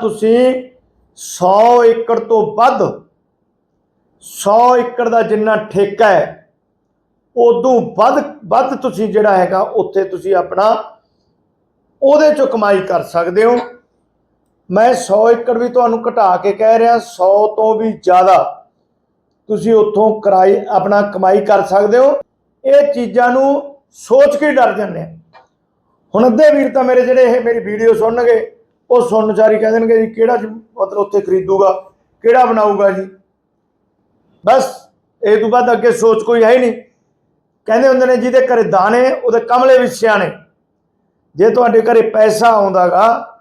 ਤੁਸੀਂ 100 ਏਕੜ ਤੋਂ ਵੱਧ 100 ਏਕੜ ਦਾ ਜਿੰਨਾ ਠੇਕਾ ਹੈ, ਉਦੋਂ ਵੱਧ ਵੱਧ ਤੁਸੀਂ ਜਿਹੜਾ ਹੈਗਾ ਉੱਥੇ ਤੁਸੀਂ ਆਪਣਾ ਉਹਦੇ ਚੋਂ ਕਮਾਈ ਕਰ ਸਕਦੇ ਹੋ। ਮੈਂ 100 ਏਕੜ ਵੀ ਤੁਹਾਨੂੰ ਘਟਾ ਕੇ ਕਹਿ ਰਿਹਾ 100 ਤੋਂ ਵੀ ਜ਼ਿਆਦਾ ਤੁਸੀਂ ਉੱਥੋਂ ਕਰਾਈ ਆਪਣਾ ਕਮਾਈ ਕਰ ਸਕਦੇ ਹੋ। ਇਹ ਚੀਜ਼ਾਂ ਨੂੰ ਸੋਚ ਕੇ ਡਰ ਜਾਂਦੇ ਆ। ਹੁਣ ਅੱਧੇ ਵੀਰ ਤਾਂ ਮੇਰੇ ਜਿਹੜੇ ਇਹ ਮੇਰੀ ਵੀਡੀਓ ਸੁਣਨਗੇ ਉਹ ਸੁਣਨ ਚਾਰੀ ਕਹਿ ਦੇਣਗੇ ਜੀ, ਕਿਹੜਾ ਮਤਲਬ ਉੱਥੇ ਖਰੀਦੂਗਾ, ਕਿਹੜਾ ਬਣਾਊਗਾ ਜੀ? ਬਸ, ਇਹ ਤੋਂ ਬਾਅਦ ਅੱਗੇ ਸੋਚ ਕੋਈ ਹੈ ਹੀ ਨਹੀਂ। ਕਹਿੰਦੇ ਹੁੰਦੇ ਨੇ, ਜਿਹਦੇ ਘਰੇ ਦਾਣੇ ਉਹਦੇ ਕਮਲੇ ਵੀ ਸਿਆਣੇ। ਜੇ ਤੁਹਾਡੇ ਘਰੇ ਪੈਸਾ ਆਉਂਦਾਗਾ,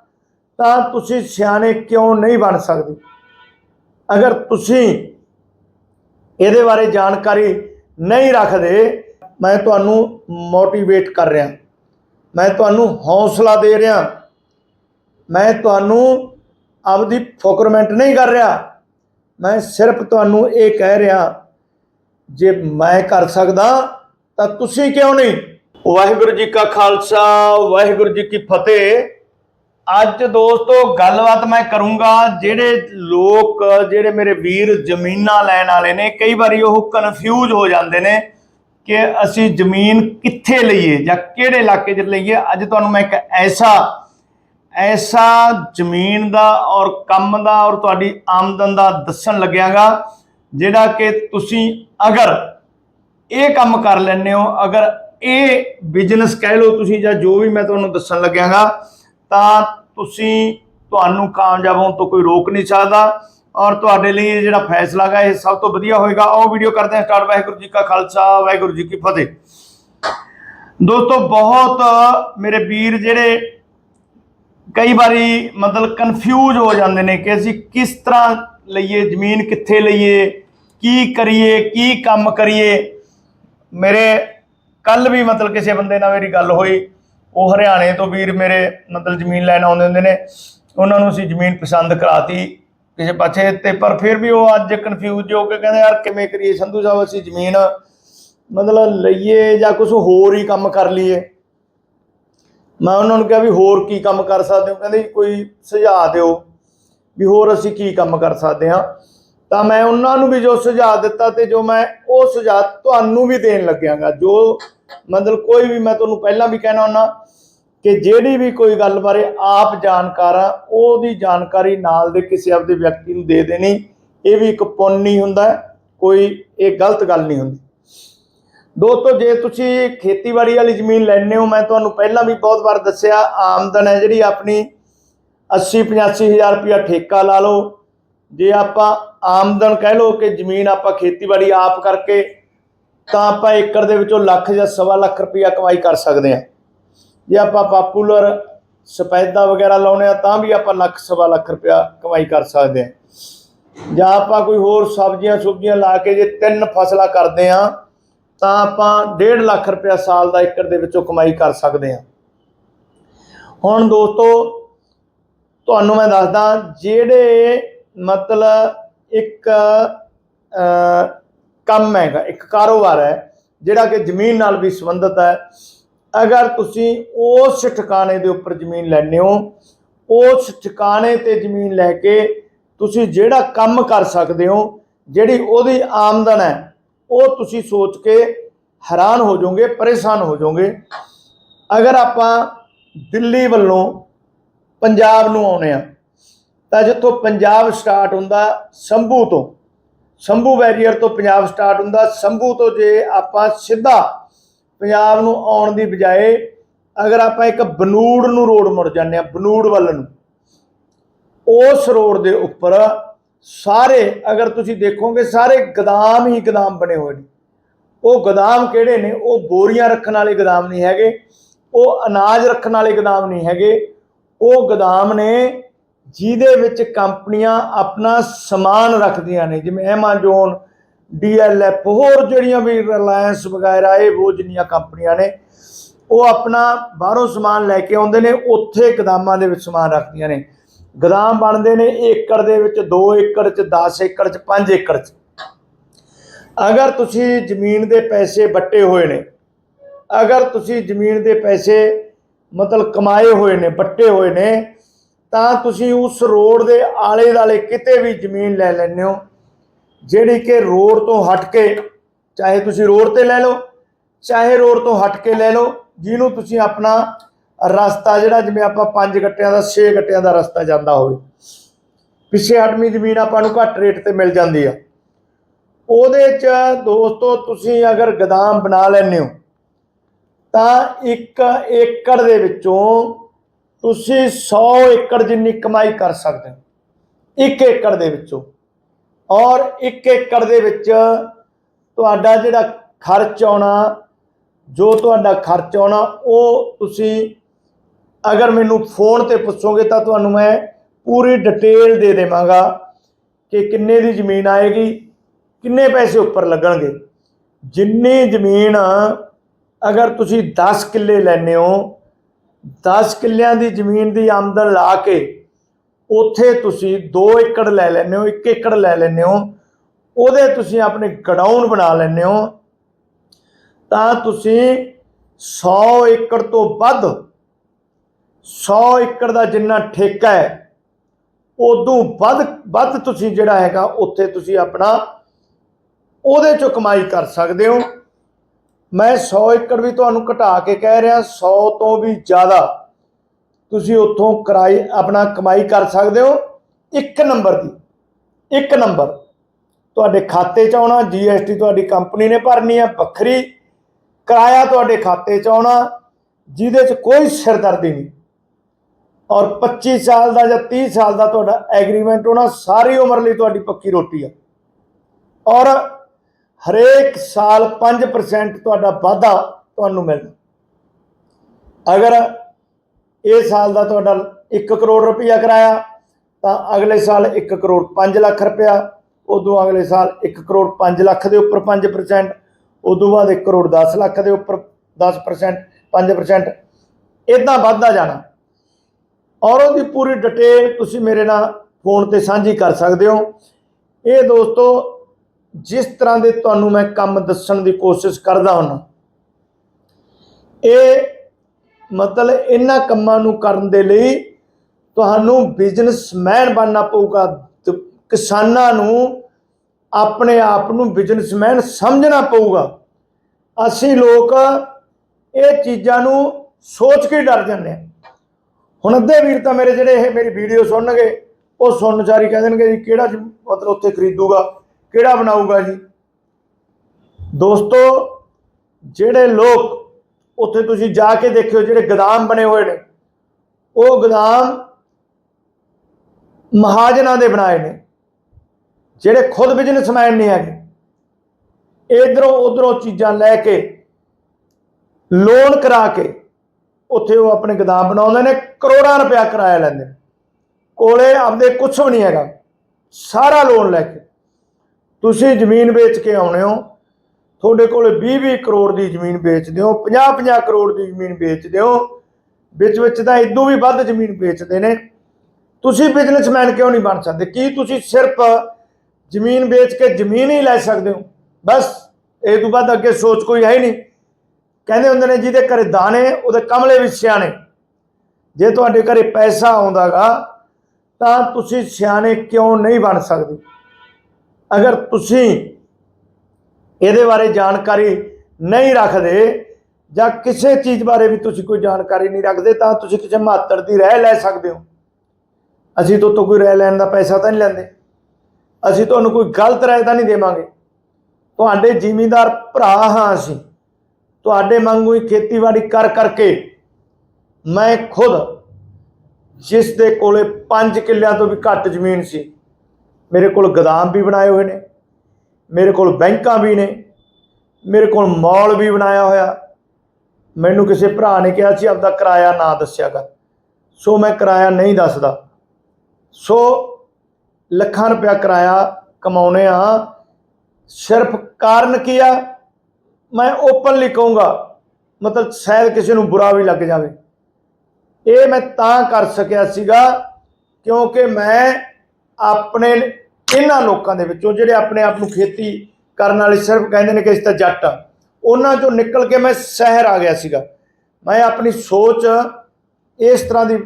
ਤਾਂ ਤੁਸੀਂ ਸਿਆਣੇ ਕਿਉਂ ਨਹੀਂ ਬਣ ਸਕਦੇ? ਅਗਰ ਤੁਸੀਂ ਇਹਦੇ ਬਾਰੇ ਜਾਣਕਾਰੀ ਨਹੀਂ ਰੱਖਦੇ, ਮੈਂ ਤੁਹਾਨੂੰ ਮੋਟੀਵੇਟ ਕਰ ਰਿਹਾ। ਮੈਂ ਤੁਹਾਨੂੰ ਹੌਸਲਾ ਦੇ ਰਿਹਾ। ਮੈਂ ਤੁਹਾਨੂੰ ਆਪਦੀ ਫੋਕਰਮੈਂਟ ਨਹੀਂ ਕਰ ਰਿਹਾ। ਮੈਂ ਸਿਰਫ ਤੁਹਾਨੂੰ ਇਹ ਕਹਿ ਰਿਹਾ, ਜੇ ਮੈਂ ਕਰ ਸਕਦਾ ਤਾਂ ਤੁਸੀਂ ਕਿਉਂ ਨਹੀਂ? ਵਾਹਿਗੁਰੂ ਜੀ ਕਾ ਖਾਲਸਾ, ਵਾਹਿਗੁਰੂ ਜੀ ਕੀ ਫਤਿਹ। ਅੱਜ ਦੋਸਤੋ, ਗੱਲਬਾਤ ਮੈਂ ਕਰੂੰਗਾ ਜਿਹੜੇ ਲੋਕ, ਜਿਹੜੇ ਮੇਰੇ ਵੀਰ ਜ਼ਮੀਨਾਂ ਲੈਣ ਵਾਲੇ ਨੇ, ਕਈ ਵਾਰੀ ਉਹ ਕਨਫਿਊਜ਼ ਹੋ ਜਾਂਦੇ ਨੇ ਕਿ ਅਸੀਂ ਜ਼ਮੀਨ ਕਿੱਥੇ ਲਈਏ ਜਾਂ ਕਿਹੜੇ ਇਲਾਕੇ 'ਚ ਲਈਏ। ਅੱਜ ਤੁਹਾਨੂੰ ਮੈਂ ਇੱਕ ਐਸਾ ਐਸਾ ਜ਼ਮੀਨ ਦਾ ਔਰ ਕੰਮ ਦਾ ਔਰ ਤੁਹਾਡੀ ਆਮਦਨ ਦਾ ਦੱਸਣ ਲੱਗਿਆਗਾ, ਜਿਹੜਾ ਕਿ ਤੁਸੀਂ ਅਗਰ ਇਹ ਕੰਮ ਕਰ ਲੈਂਦੇ ਹੋ, ਅਗਰ ਇਹ ਬਿਜ਼ਨਸ ਕਹਿ ਲਓ ਤੁਸੀਂ ਜਾਂ ਜੋ ਵੀ ਮੈਂ ਤੁਹਾਨੂੰ ਦੱਸਣ ਲੱਗਿਆਗਾ, ਤਾਂ ਤੁਸੀਂ ਤੁਹਾਨੂੰ ਕਾਮਯਾਬ ਹੋਣ ਤੋਂ ਕੋਈ ਰੋਕ ਨਹੀਂ ਸਕਦਾ ਔਰ ਤੁਹਾਡੇ ਲਈ ਇਹ ਜਿਹੜਾ ਫੈਸਲਾ ਹੈ ਇਹ ਸਭ ਤੋਂ ਵਧੀਆ ਹੋਏਗਾ। ਉਹ ਵੀਡੀਓ ਕਰਦੇ ਹਾਂ ਸਟਾਰਟ। ਵਾਹਿਗੁਰੂ ਜੀ ਕਾ ਖਾਲਸਾ, ਵਾਹਿਗੁਰੂ ਜੀ ਕੀ ਫਤਿਹ। ਦੋਸਤੋ, ਬਹੁਤ ਮੇਰੇ ਵੀਰ ਜਿਹੜੇ ਕਈ ਵਾਰੀ ਮਤਲਬ ਕਨਫਿਊਜ਼ ਹੋ ਜਾਂਦੇ ਨੇ ਕਿ ਅਸੀਂ ਕਿਸ ਤਰ੍ਹਾਂ ਲਈਏ, ਜ਼ਮੀਨ ਕਿੱਥੇ ਲਈਏ, ਕੀ ਕਰੀਏ, ਕੀ ਕੰਮ ਕਰੀਏ। ਮੇਰੇ ਕੱਲ ਵੀ ਮਤਲਬ ਕਿਸੇ ਬੰਦੇ ਨਾਲ ਮੇਰੀ ਗੱਲ ਹੋਈ। ਉਹ ਹਰਿਆਣੇ ਤੋਂ ਵੀਰ ਮੇਰੇ ਮਤਲਬ ਜ਼ਮੀਨ ਲੈਣ ਆਉਂਦੇ ਹੁੰਦੇ ਨੇ। ਉਹਨਾਂ ਨੂੰ ਅਸੀਂ ਜ਼ਮੀਨ ਪਸੰਦ ਕਰਾਤੀ ਕਿਸੇ ਪਾਸੇ ਤੇ, ਪਰ ਫਿਰ ਵੀ ਉਹ ਅੱਜ ਕਨਫਿਊਜ਼ ਹੋ ਕੇ ਕਹਿੰਦੇ, ਯਾਰ ਕਿਵੇਂ ਕਰੀਏ? ਸੰਧੂ ਸਾਹਿਬ, ਅਸੀਂ ਜ਼ਮੀਨ ਮਤਲਬ ਲਈਏ ਜਾਂ ਕੁਝ ਹੋਰ ਹੀ ਕੰਮ ਕਰ ਲਈਏ। ਮੈਂ ਉਹਨਾਂ ਨੂੰ ਕਿਹਾ ਵੀ ਹੋਰ ਕੀ ਕੰਮ ਕਰ ਸਕਦੇ ਹੋ? ਕਹਿੰਦੇ ਜੀ ਕੋਈ ਸੁਝਾਅ ਦਿਓ ਵੀ ਹੋਰ ਅਸੀਂ ਕੀ ਕੰਮ ਕਰ ਸਕਦੇ ਹਾਂ। ਤਾਂ ਮੈਂ ਉਹਨਾਂ ਨੂੰ ਵੀ ਜੋ ਸੁਝਾਅ ਦਿੱਤਾ ਤੇ ਜੋ ਮੈਂ ਉਹ ਸੁਝਾਅ ਤੁਹਾਨੂੰ ਵੀ ਦੇਣ ਲੱਗਿਆਗਾ। ਜੋ ਮਤਲਬ ਕੋਈ ਵੀ ਮੈਂ ਤੁਹਾਨੂੰ ਪਹਿਲਾਂ ਵੀ ਕਹਿਣਾ ਹੁੰਦਾ ਕਿ ਜਿਹੜੀ ਵੀ ਕੋਈ ਗੱਲ ਬਾਰੇ ਆਪ ਜਾਣਕਾਰ ਆ, ਉਹਦੀ ਜਾਣਕਾਰੀ ਨਾਲ ਦੇ ਕਿਸੇ ਆਪਦੇ ਵਿਅਕਤੀ ਨੂੰ ਦੇ ਦੇਣੀ, ਇਹ ਵੀ ਇੱਕ ਪੁੰਨ ਨਹੀਂ ਹੁੰਦਾ। ਕੋਈ ਇਹ ਗਲਤ ਗੱਲ ਨਹੀਂ ਹੁੰਦੀ। ਦੋਸਤੋ, ਜੇ ਤੁਸੀਂ ਖੇਤੀਬਾੜੀ ਵਾਲੀ ਜ਼ਮੀਨ ਲੈਣੇ ਹੋ, ਮੈਂ ਤੁਹਾਨੂੰ ਪਹਿਲਾਂ ਵੀ ਬਹੁਤ ਵਾਰ ਦੱਸਿਆ, ਆਮਦਨ ਹੈ ਜਿਹੜੀ ਆਪਣੀ 80 85000 ਰੁਪਇਆ ਠੇਕਾ ਲਾ ਲਓ। ਜੇ ਆਪਾਂ ਆਮਦਨ ਕਹਿ ਲਓ ਕਿ ਜ਼ਮੀਨ ਆਪਾਂ ਖੇਤੀਬਾੜੀ ਆਪ ਕਰਕੇ, ਤਾਂ ਆਪਾਂ ਏਕੜ ਦੇ ਵਿੱਚੋਂ ਲੱਖ ਜਾਂ ਸਵਾ ਲੱਖ ਰੁਪਇਆ ਕਮਾਈ ਕਰ ਸਕਦੇ ਹਾਂ। ਜੇ ਆਪਾਂ ਪਾਪੂਲਰ ਸਪੈਦਾ ਵਗੈਰਾ ਲਾਉਣੇ ਆ ਤਾਂ ਵੀ ਆਪਾਂ ਲੱਖ, ਸਵਾ ਲੱਖ ਰੁਪਇਆ ਕਮਾਈ ਕਰ ਸਕਦੇ ਹਾਂ। ਜਾਂ ਆਪਾਂ ਕੋਈ ਹੋਰ ਸਬਜ਼ੀਆਂ ਸੁਬਜ਼ੀਆਂ ਲਾ ਕੇ ਜੇ ਤਿੰਨ ਫਸਲਾਂ ਕਰਦੇ ਆ ਤਾਂ ਆਪਾਂ 1.5 ਲੱਖ ਰੁਪਇਆ ਸਾਲ ਦਾ ਏਕੜ ਦੇ ਵਿੱਚੋਂ ਕਮਾਈ ਕਰ ਸਕਦੇ ਹਾਂ। ਹੁਣ ਦੋਸਤੋ, ਤੁਹਾਨੂੰ ਮੈਂ ਦੱਸਦਾ, ਜਿਹੜੇ ਮਤਲਬ ਇੱਕ ਕੰਮ ਹੈਗਾ, ਇੱਕ ਕਾਰੋਬਾਰ ਹੈ, ਜਿਹੜਾ ਕਿ ਜ਼ਮੀਨ ਨਾਲ ਵੀ ਸੰਬੰਧਿਤ ਹੈ, ਅਗਰ ਤੁਸੀਂ ਉਸ ਠਿਕਾਣੇ ਦੇ ਉੱਪਰ ਜ਼ਮੀਨ ਲੈਣੇ ਹੋ, ਉਸ ਠਿਕਾਣੇ ਤੇ ਜ਼ਮੀਨ ਲੈ ਕੇ ਤੁਸੀਂ ਜਿਹੜਾ ਕੰਮ ਕਰ ਸਕਦੇ ਹੋ, ਜਿਹੜੀ ਉਹਦੀ ਆਮਦਨ ਹੈ ਉਹ ਤੁਸੀਂ ਸੋਚ ਕੇ ਹੈਰਾਨ ਹੋ ਜਾਓਗੇ, ਪਰੇਸ਼ਾਨ ਹੋ ਜਾਓਗੇ। ਅਗਰ ਆਪਾਂ ਦਿੱਲੀ ਵੱਲੋਂ ਪੰਜਾਬ ਨੂੰ ਆਉਣੇ ਆ ਤਾਂ ਜਿੱਥੋਂ ਪੰਜਾਬ ਸਟਾਰਟ ਹੁੰਦਾ ਸੰਭੂ ਤੋਂ, ਸੰਭੂ ਬੈਰੀਅਰ ਤੋਂ ਪੰਜਾਬ ਸਟਾਰਟ ਹੁੰਦਾ। ਸੰਭੂ ਤੋਂ ਜੇ ਆਪਾਂ ਸਿੱਧਾ ਪੰਜਾਬ ਨੂੰ ਆਉਣ ਦੀ ਬਜਾਏ ਅਗਰ ਆਪਾਂ ਇੱਕ ਬਨੂੜ ਨੂੰ ਰੋਡ ਮੁੜ ਜਾਂਦੇ ਆ ਬਨੂੜ ਵੱਲ ਨੂੰ, ਉਸ ਰੋਡ ਦੇ ਉੱਪਰ ਸਾਰੇ, ਅਗਰ ਤੁਸੀਂ ਦੇਖੋਗੇ, ਸਾਰੇ ਗਦਾਮ ਹੀ ਗਦਾਮ ਬਣੇ ਹੋਏ ਨੇ। ਉਹ ਗਦਾਮ ਕਿਹੜੇ ਨੇ? ਉਹ ਬੋਰੀਆਂ ਰੱਖਣ ਵਾਲੇ ਗਦਾਮ ਨਹੀਂ ਹੈਗੇ, ਉਹ ਅਨਾਜ ਰੱਖਣ ਵਾਲੇ ਗਦਾਮ ਨਹੀਂ ਹੈਗੇ। ਉਹ ਗਦਾਮ ਨੇ ਜਿਹਦੇ ਵਿੱਚ ਕੰਪਨੀਆਂ ਆਪਣਾ ਸਮਾਨ ਰੱਖਦੀਆਂ ਨੇ, ਜਿਵੇਂ ਐਮਾਜ਼ੋਨ ਡੀਐਲਐਫ ਹੋਰ ਜਿਹੜੀਆਂ ਵੀ ਰਿਲਾਇੰਸ ਵਗੈਰਾ, ਇਹ ਉਹ ਜਿੰਨੀਆਂ ਕੰਪਨੀਆਂ ਨੇ, ਉਹ ਆਪਣਾ ਬਾਹਰੋਂ ਸਮਾਨ ਲੈ ਕੇ ਆਉਂਦੇ ਨੇ, ਉੱਥੇ ਗਦਾਮਾਂ ਦੇ ਵਿੱਚ ਸਮਾਨ ਰੱਖਦੀਆਂ ਨੇ। ਗਦਾਮ ਬਣਦੇ ਨੇ ਏਕੜ ਦੇ ਵਿੱਚ 2 ਏਕੜ ਚ 10 ਏਕੜ ਚ 5 ਏਕੜ ਚ। ਅਗਰ ਤੁਸੀਂ ਜ਼ਮੀਨ ਦੇ ਪੈਸੇ ਵੱਟੇ ਹੋਏ ਨੇ, ਅਗਰ ਤੁਸੀਂ ਜ਼ਮੀਨ ਦੇ ਪੈਸੇ ਮਤਲਬ ਕਮਾਏ ਹੋਏ ਨੇ, ਵੱਟੇ ਹੋਏ ਨੇ, ਤਾਂ ਤੁਸੀਂ ਉਸ ਰੋਡ ਦੇ ਆਲੇ ਦਾਲੇ ਕਿਤੇ ਵੀ ਜ਼ਮੀਨ ਲੈ ਲੈਂਦੇ ਹੋ, ਜਿਹੜੀ ਕਿ ਰੋਡ ਤੋਂ ਹਟ ਕੇ, ਚਾਹੇ ਤੁਸੀਂ ਰੋਡ ਤੇ ਲੈ ਲਓ, ਚਾਹੇ ਰੋਡ ਤੋਂ ਹਟ ਕੇ ਲੈ ਲਓ, ਜਿਹਨੂੰ ਤੁਸੀਂ ਆਪਣਾ ਰਸਤਾ ਜਿਹੜਾ ਜਿਵੇਂ ਆਪਾਂ ਪੰਜ ਗੱਟਿਆਂ ਦਾ, ਛੇ ਗੱਟਿਆਂ ਦਾ ਰਸਤਾ ਜਾਂਦਾ ਹੋਵੇ। ਪਿੱਛੇ ਹਟਵੀਂ ਜ਼ਮੀਨ ਆਪਾਂ ਨੂੰ ਘੱਟ ਰੇਟ ਤੇ ਮਿਲ ਜਾਂਦੀ ਆ। ਉਹਦੇ 'ਚ ਦੋਸਤੋ, ਤੁਸੀਂ ਅਗਰ ਗਦਾਮ ਬਣਾ ਲੈਂਦੇ ਹੋ, ਤਾਂ 1 ਏਕੜ ਦੇ ਵਿੱਚੋਂ ਤੁਸੀਂ 100 ਏਕੜ ਜਿੰਨੀ ਕਮਾਈ ਕਰ ਸਕਦੇ ਹੋ। 1 ਏਕੜ ਦੇ ਵਿੱਚੋਂ। ਔਰ 1 ਏਕੜ ਦੇ ਵਿੱਚ ਤੁਹਾਡਾ ਜਿਹੜਾ ਖਰਚ ਆਉਣਾ, ਜੋ ਤੁਹਾਡਾ ਖਰਚ ਆਉਣਾ, ਉਹ ਤੁਸੀਂ ਅਗਰ ਮੈਨੂੰ ਫੋਨ ਤੇ ਪੁੱਛੋਗੇ ਤਾਂ ਤੁਹਾਨੂੰ ਮੈਂ ਪੂਰੀ ਡਿਟੇਲ ਦੇ ਦੇਵਾਂਗਾ ਕਿ ਕਿੰਨੇ ਦੀ ਜ਼ਮੀਨ ਆਏਗੀ, ਕਿੰਨੇ ਪੈਸੇ ਉੱਪਰ ਲੱਗਣਗੇ। ਜਿੰਨੀ ਜ਼ਮੀਨ ਅਗਰ ਤੁਸੀਂ 10 ਕਿੱਲੇ ਲੈਨੇ ਹੋ 10 ਕਿੱਲਿਆਂ ਦੀ ਜ਼ਮੀਨ ਦੀ ਆਮਦਨ ਲਾ ਕੇ ਉੱਥੇ ਤੁਸੀਂ 2 ਏਕੜ ਲੈ ਲੈਨੇ ਹੋ 1 ਏਕੜ ਲੈ ਲੈਨੇ ਹੋ, ਉਹਦੇ ਤੁਸੀਂ ਆਪਣੇ ਗਡਾਊਨ ਬਣਾ ਲੈਨੇ ਹੋ, ਤਾਂ ਤੁਸੀਂ 100 ਏਕੜ ਤੋਂ ਵੱਧ 100 ਏਕੜ ਦਾ ਜਿੰਨਾ ਠੇਕਾ ਹੈ, ਉਦੋਂ ਵੱਧ ਵੱਧ ਤੁਸੀਂ ਜਿਹੜਾ ਹੈਗਾ, ਉੱਥੇ ਤੁਸੀਂ ਆਪਣਾ ਉਹਦੇ ਚੋਂ ਕਮਾਈ ਕਰ ਸਕਦੇ ਹੋ। ਮੈਂ 100 ਏਕੜ ਵੀ ਤੁਹਾਨੂੰ ਘਟਾ ਕੇ ਕਹਿ ਰਿਹਾ 100 ਤੋਂ ਵੀ ਜ਼ਿਆਦਾ ਤੁਸੀਂ ਉੱਥੋਂ ਕਿਰਾਏ, ਆਪਣਾ ਕਮਾਈ ਕਰ ਸਕਦੇ ਹੋ। ਇੱਕ ਨੰਬਰ ਦੀ, ਇੱਕ ਨੰਬਰ। ਤੁਹਾਡੇ ਖਾਤੇ 'ਚ ਆਉਣਾ ਜੀਐਸਟੀ ਤੁਹਾਡੀ ਕੰਪਨੀ ਨੇ ਭਰਨੀ ਹੈ, ਵੱਖਰੀ। ਕਿਰਾਇਆ ਤੁਹਾਡੇ ਖਾਤੇ 'ਚ ਆਉਣਾ, ਜਿਹਦੇ 'ਚ ਕੋਈ ਸਿਰਦਰਦੀ ਨਹੀਂ। ਔਰ 25 ਸਾਲ ਦਾ ਜਾਂ 30 ਸਾਲ ਦਾ ਤੁਹਾਡਾ ਐਗਰੀਮੈਂਟ ਹੋਣਾ ਸਾਰੀ ਉਮਰ ਲਈ ਤੁਹਾਡੀ ਪੱਕੀ ਰੋਟੀ ਆ। ਔਰ ਹਰੇਕ ਸਾਲ 5% ਤੁਹਾਡਾ ਵਾਧਾ ਤੁਹਾਨੂੰ ਮਿਲਣਾ। ਅਗਰ ਇਹ ਸਾਲ ਦਾ ਤੁਹਾਡਾ 1 ਕਰੋੜ ਰੁਪਇਆ ਕਰਾਇਆ, ਤਾਂ ਅਗਲੇ ਸਾਲ 1 ਕਰੋੜ 5 ਲੱਖ ਰੁਪਇਆ ਉਦੋਂ ਅਗਲੇ ਸਾਲ 1 ਕਰੋੜ 5 ਲੱਖ ਦੇ ਉੱਪਰ 5% ਉਦੋਂ ਬਾਅਦ 1 ਕਰੋੜ 10 ਲੱਖ ਦੇ ਉੱਪਰ 10% 5% ਇਦਾਂ ਵੱਧਦਾ ਜਾਣਾ। ਔਰ ਉਹਦੀ ਪੂਰੀ ਡਿਟੇਲ ਤੁਸੀਂ ਮੇਰੇ ਨਾਲ ਫੋਨ ਤੇ ਸਾਂਝੀ ਕਰ ਸਕਦੇ ਹੋ। ਇਹ ਦੋਸਤੋ, ਜਿਸ ਤਰ੍ਹਾਂ ਦੇ ਤੁਹਾਨੂੰ ਮੈਂ ਕੰਮ ਦੱਸਣ ਦੀ ਕੋਸ਼ਿਸ਼ ਕਰਦਾ ਹਾਂ ਇਹ ਮਤਲਬ ਇਹਨਾਂ ਕੰਮਾਂ ਨੂੰ ਕਰਨ ਦੇ ਲਈ ਤੁਹਾਨੂੰ ਬਿਜ਼ਨਸਮੈਨ ਬਣਨਾ ਪਊਗਾ। ਕਿਸਾਨਾਂ ਨੂੰ ਆਪਣੇ ਆਪ ਨੂੰ ਬਿਜ਼ਨਸਮੈਨ ਸਮਝਣਾ ਪਊਗਾ। ਅਸੀਂ ਲੋਕ ਇਹ ਚੀਜ਼ਾਂ ਨੂੰ ਸੋਚ ਕੇ ਡਰ ਜਾਂਦੇ ਹਾਂ। ਹੁਣ ਅੱਧੇ ਵੀਰ ਤਾਂ ਮੇਰੇ ਜਿਹੜੇ ਇਹ ਮੇਰੀ ਵੀਡੀਓ ਸੁਣਨਗੇ, ਉਹ ਸੁਣਨ ਚਾਰੀ ਕਹਿ ਦੇਣਗੇ ਜੀ, ਕਿਹੜਾ ਮਤਲਬ ਉੱਥੇ ਖਰੀਦੂਗਾ, ਕਿਹੜਾ ਬਣਾਊਗਾ ਜੀ? ਦੋਸਤੋ, ਜਿਹੜੇ ਲੋਕ ਉੱਥੇ ਤੁਸੀਂ ਜਾ ਕੇ ਦੇਖਿਓ, ਜਿਹੜੇ ਗਦਾਮ ਬਣੇ ਹੋਏ ਨੇ, ਉਹ ਗਦਾਮ ਮਹਾਜਨਾਂ ਦੇ ਬਣਾਏ ਨੇ, ਜਿਹੜੇ ਖੁਦ ਬਿਜ਼ਨਸਮੈਨ ਨਹੀਂ ਹੈਗੇ। ਇਧਰੋਂ ਉਧਰੋਂ ਚੀਜ਼ਾਂ ਲੈ ਕੇ ਲੋਨ ਕਰਾ ਕੇ ਉੱਥੇ ਉਹ ਆਪਣੇ ਗਦਾਮ ਬਣਾਉਂਦੇ ਨੇ, ਕਰੋੜਾਂ ਰੁਪਇਆ ਕਿਰਾਇਆ ਲੈਂਦੇ ਨੇ। ਕੋਲੇ ਆਪਦੇ ਕੁਝ ਵੀ ਨਹੀਂ ਹੈਗਾ, ਸਾਰਾ ਲੋਨ ਲੈ ਕੇ। ਤੁਸੀਂ ਜ਼ਮੀਨ ਵੇਚ ਕੇ ਆਉਣੇ ਹੋ, ਤੁਹਾਡੇ ਕੋਲੇ 20-20 ਕਰੋੜ ਦੀ ਜ਼ਮੀਨ ਵੇਚਦੇ ਹੋ 50-50 ਕਰੋੜ ਦੀ ਜ਼ਮੀਨ ਵੇਚਦੇ ਹੋ ਵਿੱਚ ਵਿੱਚ ਤਾਂ ਇਦੋਂ ਵੀ ਵੱਧ ਜ਼ਮੀਨ ਵੇਚਦੇ ਨੇ। ਤੁਸੀਂ ਬਿਜ਼ਨਸਮੈਨ ਕਿਉਂ ਨਹੀਂ ਬਣ ਸਕਦੇ? ਕੀ ਤੁਸੀਂ ਸਿਰਫ ਜ਼ਮੀਨ ਵੇਚ ਕੇ ਜ਼ਮੀਨ ਹੀ ਲੈ ਸਕਦੇ ਹੋ? ਬਸ, ਇਹ ਤੋਂ ਬਾਅਦ ਅੱਗੇ ਸੋਚ ਕੋਈ ਹੈ ਹੀ ਨਹੀਂ। ਕਹਿੰਦੇ ਹੁੰਦੇ ਨੇ, ਜਿਹਦੇ ਘਰੇ ਦਾਣੇ, ਉਹਦੇ ਕਮਲੇ ਵੀ ਸਿਆਣੇ। ਜੇ ਤੁਹਾਡੇ ਘਰੇ ਪੈਸਾ ਆਉਂਦਾਗਾ, ਤਾਂ ਤੁਸੀਂ ਸਿਆਣੇ ਕਿਉਂ ਨਹੀਂ ਬਣ ਸਕਦੇ? ਅਗਰ ਤੁਸੀਂ ਇਹਦੇ ਬਾਰੇ ਜਾਣਕਾਰੀ ਨਹੀਂ ਰੱਖਦੇ, ਜਾਂ ਕਿਸੇ ਚੀਜ਼ ਬਾਰੇ ਵੀ ਤੁਸੀਂ ਕੋਈ ਜਾਣਕਾਰੀ ਨਹੀਂ ਰੱਖਦੇ, ਤਾਂ ਤੁਸੀਂ ਕਿਸੇ ਮਾਤਰ ਦੀ ਰਹਿ ਲੈ ਸਕਦੇ ਹੋ। ਅਸੀਂ ਤੋਂ ਤੋਂ ਕੋਈ ਰਹਿ ਲੈਣ ਦਾ ਪੈਸਾ ਤਾਂ ਨਹੀਂ ਲੈਂਦੇ। ਅਸੀਂ ਤੁਹਾਨੂੰ ਕੋਈ ਗਲਤ ਰਾਏ ਤਾਂ ਨਹੀਂ ਦੇਵਾਂਗੇ। ਤੁਹਾਡੇ ਜ਼ਿਮੀਂਦਾਰ ਭਰਾ ਹਾਂ ਅਸੀਂ। ਤੁਹਾਡੇ ਵਾਂਗੂ ਹੀ ਖੇਤੀਬਾੜੀ ਕਰ ਕਰਕੇ ਮੈਂ ਖੁਦ ਜਿਸ ਦੇ ਕੋਲੇ 5 ਕਿੱਲਿਆਂ ਤੋਂ ਵੀ ਘੱਟ ਜ਼ਮੀਨ ਸੀ, ਮੇਰੇ ਕੋਲ ਗਦਾਮ ਵੀ ਬਣਾਏ ਹੋਏ ਨੇ, ਮੇਰੇ ਕੋਲ ਬੈਂਕਾਂ ਵੀ ਨੇ, ਮੇਰੇ ਕੋਲ ਮਾਲ ਵੀ ਬਣਾਇਆ ਹੋਇਆ। ਮੈਨੂੰ ਕਿਸੇ ਭਰਾ ਨੇ ਕਿਹਾ ਸੀ, ਆਪਦਾ ਕਿਰਾਇਆ ਨਾ ਦੱਸਿਆ ਕਰ। ਸੋ ਮੈਂ ਕਿਰਾਇਆ ਨਹੀਂ ਦੱਸਦਾ। ਸੋ ਲੱਖਾਂ ਰੁਪਇਆ ਕਿਰਾਇਆ ਕਮਾਉਨੇ ਆ। ਸਿਰਫ ਕਾਰਨ ਕੀ ਆ? ਮੈਂ ਓਪਨਲੀ ਕਹੂੰਗਾ, ਮਤਲਬ ਸ਼ਾਇਦ ਕਿਸੇ ਨੂੰ ਬੁਰਾ ਵੀ ਲੱਗ ਜਾਵੇ। ਇਹ ਮੈਂ ਤਾਂ ਕਰ ਸਕਿਆ ਸੀਗਾ, ਕਿਉਂਕਿ ਮੈਂ ਆਪਣੇ ਇਹਨਾਂ ਲੋਕਾਂ ਦੇ ਵਿੱਚੋਂ, ਜਿਹੜੇ ਆਪਣੇ ਆਪ ਨੂੰ ਖੇਤੀ ਕਰਨ ਵਾਲੇ ਸਿਰਫ ਕਹਿੰਦੇ ਨੇ ਕਿ ਇਸ ਤਾਂ ਜੱਟ ਆ, ਉਹਨਾਂ ਚੋਂ ਨਿਕਲ ਕੇ ਮੈਂ ਸ਼ਹਿਰ ਆ ਗਿਆ ਸੀਗਾ। ਮੈਂ ਆਪਣੀ ਸੋਚ, ਇਸ ਤਰ੍ਹਾਂ ਦੀ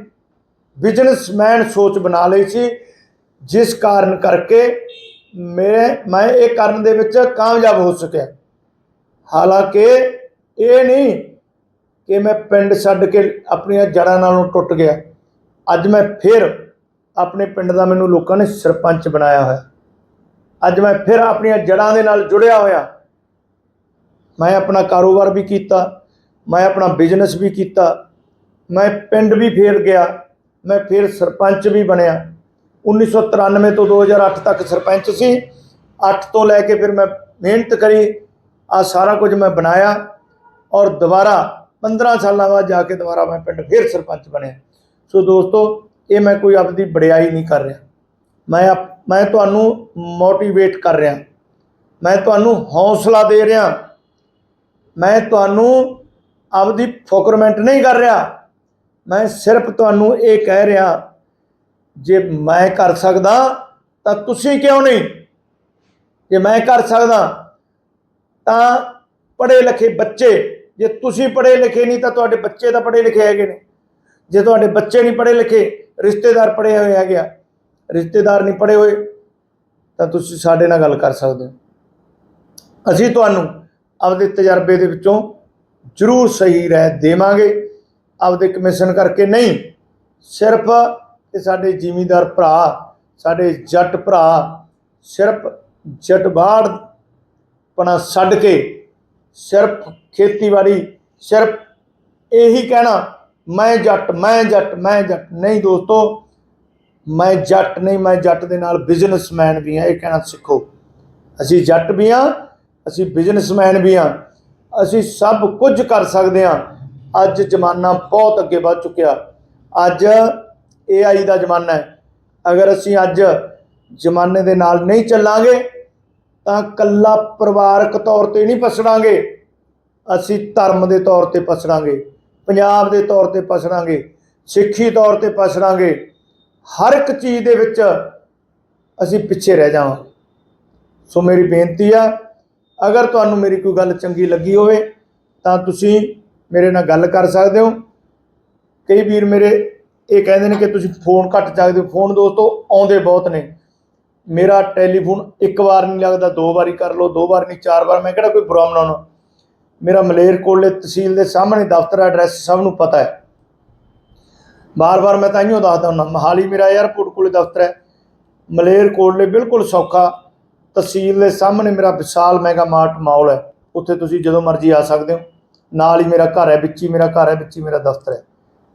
ਬਿਜ਼ਨਸਮੈਨ ਸੋਚ ਬਣਾ ਲਈ ਸੀ, ਜਿਸ ਕਾਰਨ ਕਰਕੇ ਮੈਂ ਮੈਂ ਇਹ ਕਰਨ ਦੇ ਵਿੱਚ ਕਾਮਯਾਬ ਹੋ ਸਕਿਆ। ਹਾਲਾਂਕਿ ਇਹ ਨਹੀਂ ਕਿ ਮੈਂ ਪਿੰਡ ਛੱਡ ਕੇ ਆਪਣੀਆਂ ਜੜ੍ਹਾਂ ਨਾਲੋਂ ਟੁੱਟ ਗਿਆ। ਅੱਜ ਮੈਂ ਫਿਰ ਆਪਣੇ ਪਿੰਡ ਦਾ ਮੈਨੂੰ ਲੋਕਾਂ ਨੇ ਸਰਪੰਚ ਬਣਾਇਆ ਹੋਇਆ। ਅੱਜ ਮੈਂ ਫਿਰ ਆਪਣੀਆਂ ਜੜ੍ਹਾਂ ਦੇ ਨਾਲ ਜੁੜਿਆ ਹੋਇਆ। ਮੈਂ ਆਪਣਾ ਕਾਰੋਬਾਰ ਵੀ ਕੀਤਾ, ਮੈਂ ਆਪਣਾ ਬਿਜ਼ਨਸ ਵੀ ਕੀਤਾ। ਮੈਂ ਪਿੰਡ ਵੀ ਫੇਰ ਗਿਆ, ਮੈਂ ਫਿਰ ਸਰਪੰਚ ਵੀ ਬਣਿਆ। 1993 ਤੋਂ 2008 ਤੱਕ ਸਰਪੰਚ ਸੀ। 8 ਤੋਂ ਲੈ ਕੇ ਫਿਰ ਮੈਂ ਮਿਹਨਤ ਕਰੀ ਆ ਸਾਰਾ ਕੁਝ ਮੈਂ ਬਣਾਇਆ ਔਰ ਦੁਬਾਰਾ 15 ਸਾਲਾਂ ਬਾਅਦ ਜਾ ਕੇ ਦੁਬਾਰਾ ਮੈਂ ਪਿੰਡ ਫਿਰ ਸਰਪੰਚ ਬਣਿਆ। ਸੋ ਦੋਸਤੋ, ਇਹ ਮੈਂ ਕੋਈ ਆਪਦੀ ਬੜਿਆਈ ਨਹੀਂ ਕਰ ਰਿਹਾ। ਮੈਂ ਆਪ- ਮੈਂ ਤੁਹਾਨੂੰ ਮੋਟੀਵੇਟ ਕਰ ਰਿਹਾ। ਮੈਂ ਤੁਹਾਨੂੰ ਹੌਸਲਾ ਦੇ ਰਿਹਾ। ਮੈਂ ਤੁਹਾਨੂੰ ਆਪਦੀ ਫੋਕਰਮੈਂਟ ਨਹੀਂ ਕਰ ਰਿਹਾ। ਮੈਂ ਸਿਰਫ ਤੁਹਾਨੂੰ ਇਹ ਕਹਿ ਰਿਹਾ, ਜੇ ਮੈਂ ਕਰ ਸਕਦਾ ਤਾਂ ਤੁਸੀਂ ਕਿਉਂ ਨਹੀਂ? ਜੇ ਮੈਂ ਕਰ ਸਕਦਾ ਤਾਂ ਪੜ੍ਹੇ ਲਿਖੇ ਬੱਚੇ, ਜੇ ਤੁਸੀਂ ਪੜ੍ਹੇ ਲਿਖੇ ਨਹੀਂ ਤਾਂ ਤੁਹਾਡੇ ਬੱਚੇ ਤਾਂ ਪੜ੍ਹੇ ਲਿਖੇ ਹੈਗੇ ਨੇ। ਜੇ ਤੁਹਾਡੇ ਬੱਚੇ ਨਹੀਂ ਪੜ੍ਹੇ ਲਿਖੇ, ਰਿਸ਼ਤੇਦਾਰ ਪੜ੍ਹੇ ਹੋਏ ਹੈਗੇ ਆ। ਰਿਸ਼ਤੇਦਾਰ ਨਹੀਂ ਪੜ੍ਹੇ ਹੋਏ, ਤਾਂ ਤੁਸੀਂ ਸਾਡੇ ਨਾਲ ਗੱਲ ਕਰ ਸਕਦੇ ਹੋ। ਅਸੀਂ ਤੁਹਾਨੂੰ ਆਪਦੇ ਤਜਰਬੇ ਦੇ ਵਿੱਚੋਂ ਜ਼ਰੂਰ ਸਹੀ ਰਹਿ ਦੇਵਾਂਗੇ। ਆਪਦੇ ਕਮਿਸ਼ਨ ਕਰਕੇ ਨਹੀਂ, ਸਿਰਫ ਇਹ ਸਾਡੇ ਜ਼ਿਮੀਂਦਾਰ ਭਰਾ, ਸਾਡੇ ਜੱਟ ਭਰਾ, ਸਿਰਫ ਜਟਬਾੜ ਪਣਾ ਛੱਡ ਕੇ ਸਿਰਫ ਖੇਤੀਬਾੜੀ, ਸਿਰਫ ਇਹੀ ਕਹਿਣਾ, ਮੈਂ ਜੱਟ ਮੈਂ ਜੱਟ ਮੈਂ ਜੱਟ। ਨਹੀਂ ਦੋਸਤੋ, ਮੈਂ ਜੱਟ ਨਹੀਂ, ਮੈਂ ਜੱਟ ਦੇ ਨਾਲ ਬਿਜ਼ਨਸਮੈਨ ਵੀ ਹਾਂ, ਇਹ ਕਹਿਣਾ ਸਿੱਖੋ। ਅਸੀਂ ਜੱਟ ਵੀ ਹਾਂ, ਅਸੀਂ ਬਿਜ਼ਨਸਮੈਨ ਵੀ ਹਾਂ। ਅਸੀਂ ਸਭ ਕੁਝ ਕਰ ਸਕਦੇ ਹਾਂ। ਅੱਜ ਜ਼ਮਾਨਾ ਬਹੁਤ ਅੱਗੇ ਵੱਧ ਚੁੱਕਿਆ। ਅੱਜ AI ਦਾ ਜ਼ਮਾਨਾ ਹੈ। ਅਗਰ ਅਸੀਂ ਅੱਜ ਜ਼ਮਾਨੇ ਦੇ ਨਾਲ ਨਹੀਂ ਚੱਲਾਂਗੇ ਤਾਂ ਕੱਲਾ ਪਰਿਵਾਰਕ ਤੌਰ ਤੇ ਨਹੀਂ ਪਸੜਾਂਗੇ ਅਸੀਂ ਧਰਮ ਦੇ ਤੌਰ ਤੇ ਪਸੜਾਂਗੇ ਪੰਜਾਬ ਦੇ ਤੌਰ ਤੇ ਪਸੜਾਂਗੇ ਸਿੱਖੀ ਤੌਰ ਤੇ ਪਸੜਾਂਗੇ ਹਰ ਇੱਕ ਚੀਜ਼ ਦੇ ਵਿੱਚ ਅਸੀਂ ਪਿੱਛੇ ਰਹਿ ਜਾਵਾਂਗੇ ਸੋ ਮੇਰੀ ਬੇਨਤੀ ਆ, ਅਗਰ ਤੁਹਾਨੂੰ ਮੇਰੀ ਕੋਈ ਗੱਲ ਚੰਗੀ ਲੱਗੀ ਹੋਵੇ, ਤਾਂ ਤੁਸੀਂ ਮੇਰੇ ਨਾਲ ਗੱਲ ਕਰ ਸਕਦੇ ਹੋ। ਕਈ ਵੀਰ ਮੇਰੇ ਇਹ ਕਹਿੰਦੇ ਨੇ ਕਿ ਤੁਸੀਂ ਫੋਨ ਘੱਟ ਚੱਕਦੇ ਹੋ। ਫੋਨ ਦੋਸਤੋ, ਆਉਂਦੇ ਬਹੁਤ ਨੇ। ਮੇਰਾ ਟੈਲੀਫੋਨ ਇੱਕ ਵਾਰ ਨਹੀਂ ਲੱਗਦਾ, ਦੋ ਵਾਰੀ ਕਰ ਲਓ, ਦੋ ਵਾਰ ਨਹੀਂ, ਚਾਰ ਵਾਰ, ਮੈਂ ਕਿਹੜਾ ਕੋਈ ਪ੍ਰੋਬਲਮ ਮਨਾਉਣਾ ਮੇਰਾ ਮਲੇਰਕੋਟਲੇ ਤਹਿਸੀਲ ਦੇ ਸਾਹਮਣੇ ਦਫ਼ਤਰ ਐਡਰੈਸ ਸਭ ਨੂੰ ਪਤਾ ਹੈ। ਬਾਰ-ਬਾਰ ਮੈਂ ਤਾਈਓ ਦੱਸਦਾ ਹੁੰਦਾ, ਮਹਾਲੀ ਮੇਰਾ 에ਅਰਪੋਰਟ ਕੋਲੇ ਦਫ਼ਤਰ ਹੈ। ਮਲੇਰਕੋਟਲੇ ਬਿਲਕੁਲ ਸੌਖਾ, ਤਹਿਸੀਲ ਦੇ ਸਾਹਮਣੇ ਮੇਰਾ ਵਿਸ਼ਾਲ ਮੈਗਾ ਮਾਰਟ ਮਾਲ ਹੈ। ਉੱਥੇ ਤੁਸੀਂ ਜਦੋਂ ਮਰਜ਼ੀ ਆ ਸਕਦੇ ਹੋ। ਨਾਲ ਹੀ ਮੇਰਾ ਘਰ ਹੈ, ਵਿੱਚ ਹੀ ਮੇਰਾ ਘਰ ਹੈ, ਵਿੱਚ ਹੀ ਮੇਰਾ ਦਫ਼ਤਰ ਹੈ।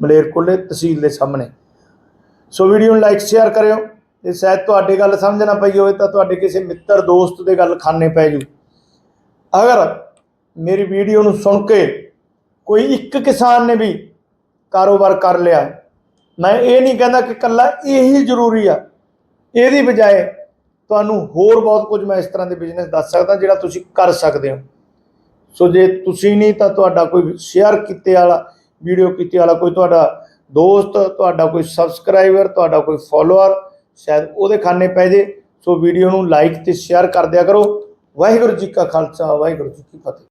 ਮਲੇਰਕੋਟਲੇ ਤਹਿਸੀਲ ਦੇ ਸਾਹਮਣੇ। ਸੋ ਵੀਡੀਓ ਨੂੰ ਲਾਈਕ ਸ਼ੇਅਰ ਕਰਿਓ। ਜੇ ਸ਼ਾਇਦ ਤੁਹਾਡੀ ਗੱਲ ਸਮਝ ਨਾ ਪਈ ਹੋਵੇ ਤਾਂ ਤੁਹਾਡੇ ਕਿਸੇ ਮਿੱਤਰ ਦੋਸਤ ਦੇ ਗੱਲ ਖਾਨੇ ਪੈ ਜੂ। ਅਗਰ ਮੇਰੀ ਵੀਡੀਓ ਨੂੰ ਸੁਣ ਕੇ ਕੋਈ ਇੱਕ ਕਿਸਾਨ ਨੇ ਵੀ ਕਾਰੋਬਾਰ ਕਰ ਲਿਆ, ਮੈਂ ਇਹ ਨਹੀਂ ਕਹਿੰਦਾ ਕਿ ਕੱਲਾ ਇਹੀ ਜ਼ਰੂਰੀ ਆ। ਇਹਦੀ ਬਜਾਏ ਤੁਹਾਨੂੰ ਹੋਰ ਬਹੁਤ ਕੁਝ ਮੈਂ ਇਸ ਤਰ੍ਹਾਂ ਦੇ ਬਿਜ਼ਨਸ ਦੱਸ ਸਕਦਾ ਜਿਹੜਾ ਤੁਸੀਂ ਕਰ ਸਕਦੇ ਹੋ। ਸੋ ਜੇ ਤੁਸੀਂ ਨਹੀਂ ਤਾਂ ਤੁਹਾਡਾ ਕੋਈ ਸ਼ੇਅਰ ਕੀਤੇ ਵਾਲਾ ਵੀਡੀਓ ਕੀਤੇ ਵਾਲਾ ਕੋਈ ਤੁਹਾਡਾ ਦੋਸਤ, ਤੁਹਾਡਾ ਕੋਈ ਸਬਸਕ੍ਰਾਈਬਰ ਤੁਹਾਡਾ ਕੋਈ ਫਾਲੋਅਰ ਸ਼ਾਇਦ ਉਹਦੇ ਖਾਨੇ ਪੈ ਜੇ। ਸੋ ਵੀਡੀਓ ਨੂੰ ਲਾਈਕ ਤੇ ਸ਼ੇਅਰ ਕਰ ਦਿਆ ਕਰੋ। ਵਾਹਿਗੁਰੂ ਜੀ ਕਾ ਖਾਲਸਾ, ਵਾਹਿਗੁਰੂ ਜੀ ਕੀ ਫਤਿਹ।